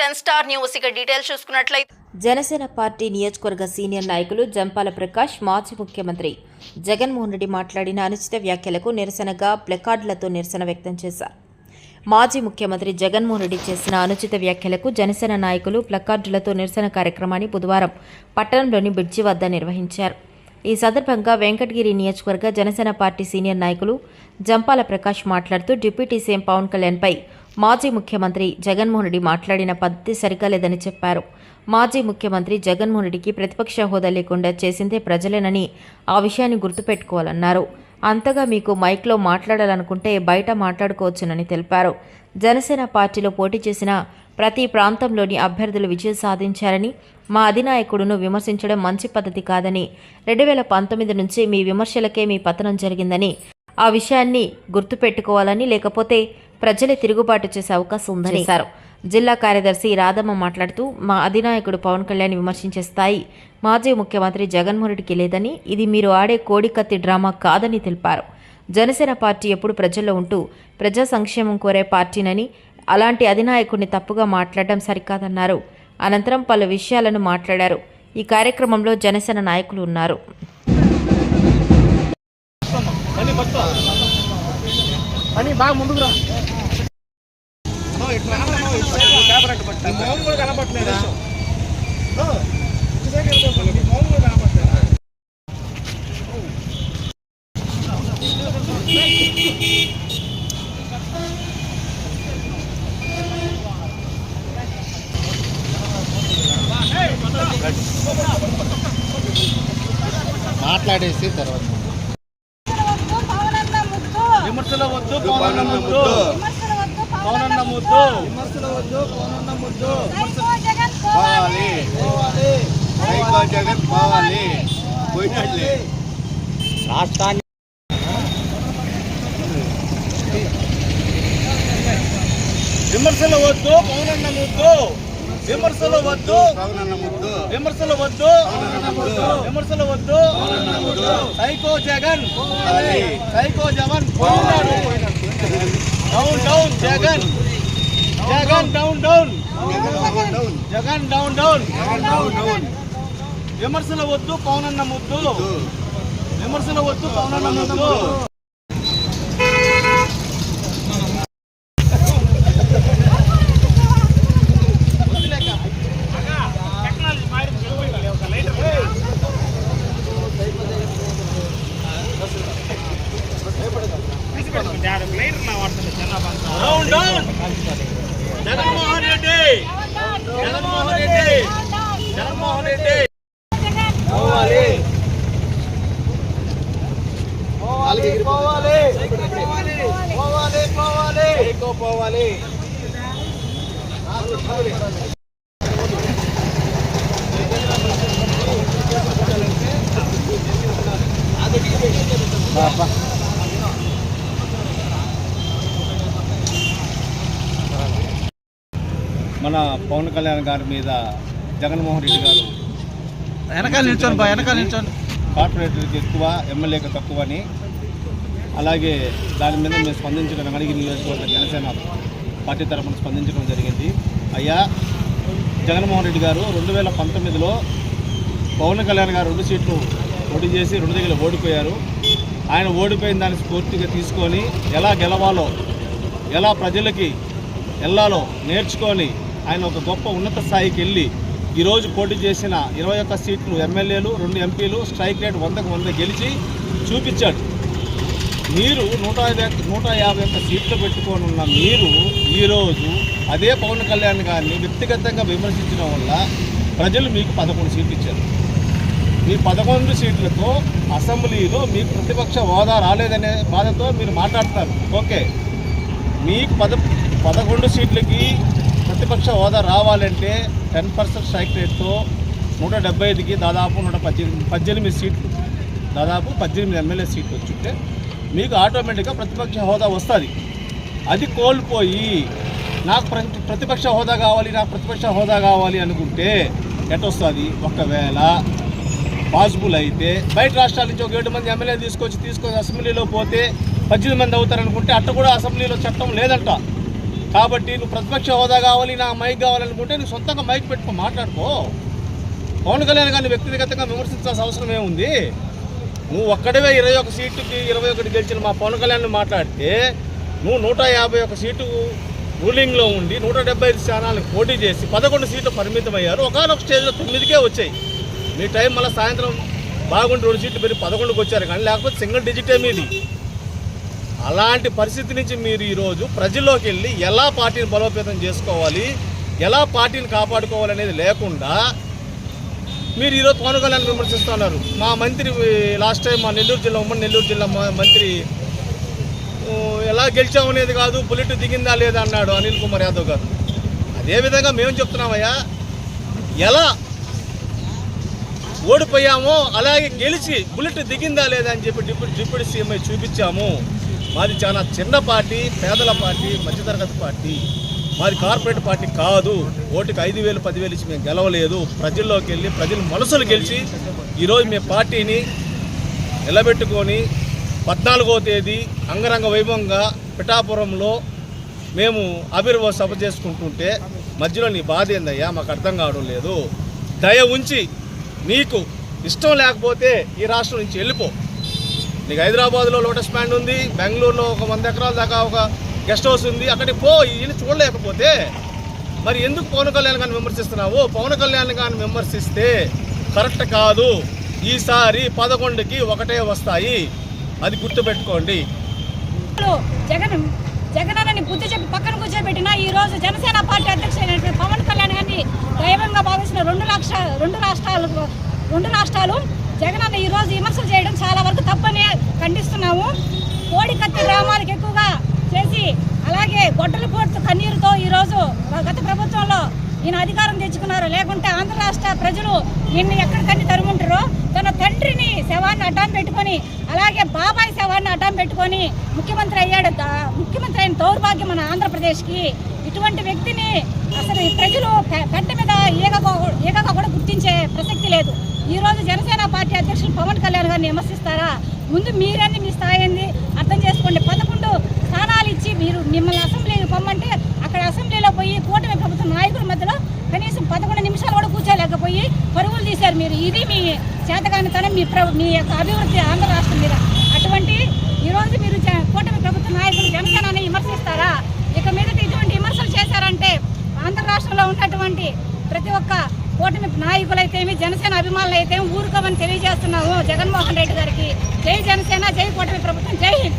Ten star news. ఇక details చూసుకున్నట్లయితే Janasena party నియోజకవర్గ సీనియర్ నాయకులు జంపాల ప్రకాష్ మాజీ ముఖ్యమంత్రి జగన్మోహన్ రెడ్డి మాట్లాడిన అనుచిత వ్యాఖ్యలకు నిరసనగా ప్లకార్డులతో నిరసన వ్యక్తం చేశారు. మాజీ ముఖ్యమంత్రి జగన్మోహన్ రెడ్డి చేసిన అనుచిత వ్యాఖ్యలకు జనసేన నాయకులు ప్లకార్డులతో నిరసన కార్యక్రమాన్ని బుధవారం పట్టణంలోని బ్రిడ్జి వద్ద నిర్వహించారు. ఈ సందర్భంగా వెంకటగిరి నియోజకవర్గ జనసేన పార్టీ సీనియర్ నాయకులు జంపాల ప్రకాష్ మాట్లాడుతూ డిప్యూటీ సీఎం పవన్ కళ్యాణ్పై మాజీ ముఖ్యమంత్రి జగన్మోహన్ రెడ్డి మాట్లాడిన పద్ధతి సరిగా లేదని చెప్పారు. మాజీ ముఖ్యమంత్రి జగన్మోహన్ రెడ్డికి ప్రతిపక్ష హోదా లేకుండా చేసిందే ప్రజలేనని ఆ విషయాన్ని గుర్తుపెట్టుకోవాలన్నారు. అంతగా మీకు మైక్లో మాట్లాడాలనుకుంటే బయట మాట్లాడుకోవచ్చునని తెలిపారు. జనసేన పార్టీలో పోటీ చేసిన ప్రతి ప్రాంతంలోని అభ్యర్థులు విజయం సాధించారని మా అధినాయకుడును విమర్శించడం మంచి పద్ధతి కాదని రెండు వేల పంతొమ్మిది నుంచి మీ విమర్శలకే మీ పతనం జరిగిందని ఆ విషయాన్ని గుర్తుపెట్టుకోవాలని లేకపోతే ప్రజలే తిరుగుబాటు చేసే అవకాశం ఉందని జిల్లా కార్యదర్శి రాధమ్మ మాట్లాడుతూ మా అధినాయకుడు పవన్ కళ్యాణ్ విమర్శించే స్థాయి మాజీ ముఖ్యమంత్రి జగన్మోహన్ రెడ్డికి లేదని ఇది మీరు ఆడే కోడికత్తి డ్రామా కాదని తెలిపారు. జనసేన పార్టీ ఎప్పుడు ప్రజల్లో ఉంటూ ప్రజా సంక్షేమం కోరే పార్టీనని అలాంటి అధినాయకుడిని తప్పుగా మాట్లాడడం సరికాదన్నారు. అనంతరం పలు విషయాలను మాట్లాడారు. ఈ కార్యక్రమంలో జనసేన నాయకులు ఉన్నారు. అని బాగా ముందుకు రా. మౌన్ కూడా కనపట్లేదా మౌన్ కూడా కనపట్లేదా మాట్లాడేసి తర్వాత విమర్శల వద్దు పవనన్న ముద్దు పవనన్న ముద్దు విమర్శల వద్దు పవనన్న ముద్దు పోవాలి. సైకో జగన్ పోవాలి. పోయినట్లే. రాష్ట్రాన్ని విమర్శల వద్దు పవనన్న ముద్దు విమర్శలు వద్దు. పవనన్న ముద్దు విమర్శలు వద్దు. విమర్శలు వద్దు. Psycho Jagan. Psycho Jagan. Down down Jagan. Jagan down down. Jagan down down. విమర్శల వద్దు పవనన్న ముద్దు. విమర్శల వద్దు పవనన్న ముద్దు డౌన్ డౌన్ జగన్మోహన్ రెడ్డి జగన్మోహన్ రెడ్డి జగన్మోహన్ రెడ్డి పోవాలి పోవాలి. పోవాలి పోవాలి. పోవాలి. మన పవన్ కళ్యాణ్ గారి మీద జగన్మోహన్ రెడ్డి గారు వెనకాల నిల్చోండి బా వెనకాల నిల్చోండి. కార్పొరేటర్కి ఎక్కువ ఎమ్మెల్యేకి తక్కువ అని అలాగే దాని మీద మేము స్పందించడం అడిగి నియోజకవర్గ జనసేన పార్టీ తరఫున స్పందించడం జరిగింది. అయ్యా జగన్మోహన్ రెడ్డి గారు రెండు వేల పంతొమ్మిదిలో పవన్ కళ్యాణ్ గారు రెండు సీట్లు పోటీ చేసి రెండు దగ్గర ఓడిపోయారు. ఆయన ఓడిపోయిన దాన్ని స్ఫూర్తిగా తీసుకొని ఎలా గెలవాలో ఎలా ప్రజలకి వెళ్ళాలో నేర్చుకొని ఆయన ఒక గొప్ప ఉన్నత స్థాయికి వెళ్ళి ఈరోజు పోటీ చేసిన ఇరవై ఒక్క సీట్లు ఎమ్మెల్యేలు రెండు ఎంపీలు స్ట్రైక్ రేట్ వందకు వంద గెలిచి చూపించాడు. మీరు నూట నూట యాభై ఒక్క సీట్లు పెట్టుకొని ఉన్న మీరు ఈరోజు అదే పవన్ కళ్యాణ్ గారిని వ్యక్తిగతంగా విమర్శించడం వల్ల ప్రజలు మీకు పదకొండు సీట్లు ఇచ్చారు. మీ పదకొండు సీట్లతో అసెంబ్లీలో మీకు ప్రతిపక్ష హోదా రాలేదనే బాధతో మీరు మాట్లాడతారు ఓకే. మీకు పద పదకొండు సీట్లకి ప్రతిపక్ష హోదా రావాలంటే టెన్ పర్సెంట్ స్ట్రైక్ రేట్తో నూట డెబ్బై ఐదుకి దాదాపు నూట పద్దెనిమిది పద్దెనిమిది సీట్లు దాదాపు పద్దెనిమిది ఎమ్మెల్యే సీట్లు వచ్చుంటే మీకు ఆటోమేటిక్గా ప్రతిపక్ష హోదా వస్తుంది. అది కోల్పోయి నాకు ప్రతిపక్ష హోదా కావాలి నాకు ప్రతిపక్ష హోదా కావాలి అనుకుంటే ఎట్టొస్తుంది ఒకవేళ పాసిబుల్ అయితే బయట రాష్ట్రాల నుంచి ఒక ఏడు మంది ఎమ్మెల్యే తీసుకొచ్చి తీసుకొని అసెంబ్లీలో పోతే పద్దెనిమిది మంది అవుతారనుకుంటే అట్ట కూడా అసెంబ్లీలో చట్టం లేదంట. కాబట్టి నువ్వు ప్రతిపక్ష హోదా కావాలి నా మైక్ కావాలనుకుంటే నువ్వు సొంతంగా మైక్ పెట్టుకో మాట్లాడుకో. పవన్ కళ్యాణ్ గారిని వ్యక్తిగతంగా విమర్శించాల్సిన అవసరం ఏముంది? నువ్వు ఒక్కడవే ఇరవై ఒక సీటుకి ఇరవై ఒకటి గెలిచిన మా పవన్ కళ్యాణ్ మాట్లాడితే నువ్వు నూట యాభై ఒక సీటు రూలింగ్లో ఉండి నూట డెబ్బై ఐదు స్థానాలకు పోటీ చేసి పదకొండు సీట్లు పరిమితమయ్యారు. ఒకనొక స్టేజ్లో తొమ్మిదికే వచ్చాయి. మీ టైం మళ్ళీ సాయంత్రం బాగుండి రెండు సీట్లు పెరిగి పదకొండుకి వచ్చారు కానీ లేకపోతే సింగిల్ డిజిటే మీది. అలాంటి పరిస్థితి నుంచి మీరు ఈరోజు ప్రజల్లోకి వెళ్ళి ఎలా పార్టీని బలోపేతం చేసుకోవాలి ఎలా పార్టీని కాపాడుకోవాలి అనేది లేకుండా మీరు ఈరోజు పవన్ కళ్యాణ్ విమర్శిస్తున్నారు మా మంత్రి లాస్ట్ టైం మా నెల్లూరు జిల్లా ఉమ్మడి నెల్లూరు జిల్లా మా మంత్రి ఎలా గెలిచామనేది కాదు బుల్లెట్ దిగిందా లేదా అన్నాడు అనిల్ కుమార్ యాదవ్ గారు. అదేవిధంగా మేము చెప్తున్నామయ్యా ఎలా ఓడిపోయామో అలాగే గెలిచి బుల్లెట్ దిగిందా లేదా అని చెప్పి డిప్యూటీ డిప్యూటీ సీఎంఐ చూపించాము. మాది చాలా చిన్న పార్టీ పేదల పార్టీ మధ్యతరగతి పార్టీ. మాది కార్పొరేట్ పార్టీ కాదు. ఓటుకు ఐదు వేలు పదివేలు ఇచ్చి మేము గెలవలేదు. ప్రజల్లోకి వెళ్ళి ప్రజల మనసులు గెలిచి ఈరోజు మేము పార్టీని నిలబెట్టుకొని పద్నాలుగో తేదీ అంగరంగ వైభవంగా పిఠాపురంలో మేము ఆవిర్భావ సభ చేసుకుంటుంటే మధ్యలో నీ బాధ ఏందయ్యా? మాకు అర్థం కావడం లేదు. దయ ఉంచి నీకు ఇష్టం లేకపోతే ఈ రాష్ట్రం నుంచి వెళ్ళిపో. నీకు హైదరాబాద్లో లోటస్ ప్యాండ్ ఉంది బెంగళూరులో ఒక వంద ఎకరాల దాకా ఒక గెస్ట్ హౌస్ ఉంది అక్కడికి పో ఇల్లు చూడలేకపోతే. మరి ఎందుకు పవన్ కళ్యాణ్ గారిని విమర్శిస్తున్నావు? పవన్ కళ్యాణ్ గారిని విమర్శిస్తే కరెక్ట్ కాదు. ఈసారి పదకొండుకి ఒకటే వస్తాయి. అది గుర్తుపెట్టుకోండి. జగన్ జగన్ అని బుద్ధి చెప్పి పక్కన కూర్చోబెట్టిన ఈ రోజు జనసేన పార్టీ అధ్యక్షుడైనటువంటి పవన్ కళ్యాణ్ గారిని దైవంగా భావించిన రెండు లక్ష రెండు రాష్ట్రాలు రెండు రాష్ట్రాలు జగనన్న ఈ రోజు విమర్శలు చేయడం చాలా వరకు తప్పని ఖండిస్తున్నాము. కోడికత్తి కత్తి గొడ్డల పోటు కన్నీరుతో ఈ రోజు గత ప్రభుత్వంలో ఈయన అధికారం తెచ్చుకున్నారు. లేకుంటే ఆంధ్ర రాష్ట్ర ప్రజలు ఈయన్ని ఎక్కడికన్నీ తరుముంటారో? తన తండ్రిని శవాన్ని అడ్డం పెట్టుకొని అలాగే బాబాయ్ శవాన్ని అడ్డం పెట్టుకొని ముఖ్యమంత్రి అయ్యాడు. ముఖ్యమంత్రి అయిన దౌర్భాగ్యం మన ఆంధ్రప్రదేశ్కి. ఇటువంటి వ్యక్తిని అసలు ఈ ప్రజలు పె- పెద్ద మీద ఏకగా ఈగగా కూడా గుర్తించే ప్రసక్తి లేదు. ఈ రోజు జనసేన పార్టీ అధ్యక్షులు పవన్ కళ్యాణ్ గారిని విమర్శిస్తారా? ముందు మీరని మీ స్థాయి అర్థం చేసుకోండి. పదకొండు స్థానాలు ఇచ్చి మీరు మిమ్మల్ని అసెంబ్లీకి పొమ్మంటే అక్కడ అసెంబ్లీలో పోయి కూటమి ప్రభుత్వ నాయకుల మధ్యలో కనీసం పదకొండు నిమిషాలు కూడా కూర్చోలేకపోయి చేశారు మీరు ఇది మీ చేతగానితనం మీ ప్ర మీ యొక్క అభివృద్ధి ఆంధ్ర రాష్ట్రం మీద. అటువంటి ఈరోజు మీరు కూటమి ప్రభుత్వ నాయకులు జనసేనని విమర్శిస్తారా? ఇక మీదట ఇటువంటి విమర్శలు చేశారంటే ఆంధ్ర రాష్ట్రంలో ఉన్నటువంటి ప్రతి ఒక్క కూటమి నాయకులైతేమి జనసేన అభిమానులు అయితే ఊరుకోమని తెలియజేస్తున్నాము జగన్మోహన్ రెడ్డి గారికి. జై జనసేన జై కూటమి ప్రభుత్వం జై